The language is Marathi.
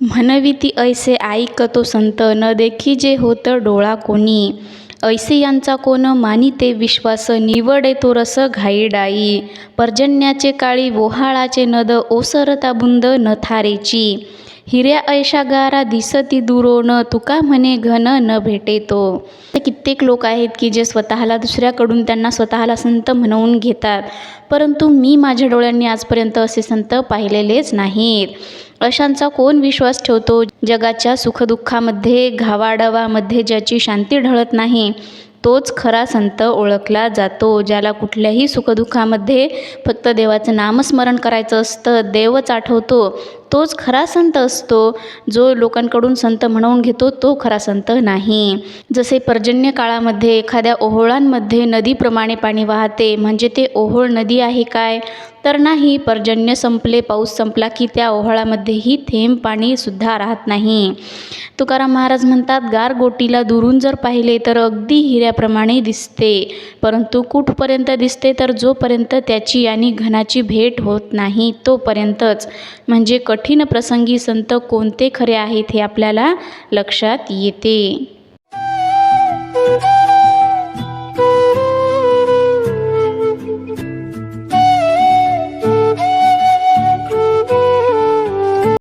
म्हणविती ऐसे ऐकतो संत न देखी जे होत डोळा कोणी. ऐसे यांचा कोण मानिते विश्वास निवडे तो रस घाईडाई पर्जन्याचे काळी वोहाळाचे नद ओसरता बुंद नथारेची. हिऱ्या ऐशा गारा दिसती दुरोण तुका म्हणे घन न भेटे तो. ते कित्येक लोक आहेत की जे स्वतःला दुसऱ्याकडून त्यांना स्वतःला संत म्हणवून घेतात. परंतु मी माझ्या डोळ्यांनी आजपर्यंत असे संत पाहिलेलेच नाहीत. अशांचा कोण विश्वास ठेवतो? जगाच्या सुखदुःखामध्ये घावाढवामध्ये ज्याची शांती ढळत नाही तोच खरा संत ओळखला जातो ज्याला कुठल्याही सुखदुःखामध्ये फक्त देवाचं नामस्मरण करायचं असतं देवच आठवतो तोच खरा संत असतो. जो लोकांकडून संत म्हणवून घेतो तो खरा संत नाही. जसे पर्जन्य काळामध्ये एखाद्या ओहोळांमध्ये नदीप्रमाणे पाणी वाहते म्हणजे ते ओहोळ नदी आहे काय? तर नाही पर्जन्य संपले पाऊस संपला की त्या ओहोळामध्येही थेंब पाणीसुद्धा राहत नाही. तुकाराम महाराज म्हणतात गारगोटीला दुरून जर पाहिले तर अगदी हिऱ्याप्रमाणे दिसते. परंतु कुठपर्यंत दिसते तर जोपर्यंत त्याची आणि घनाची भेट होत नाही तोपर्यंतच. म्हणजे कठीण प्रसंगी संत कोणते खरे आहेत हे आपल्याला लक्षात येते.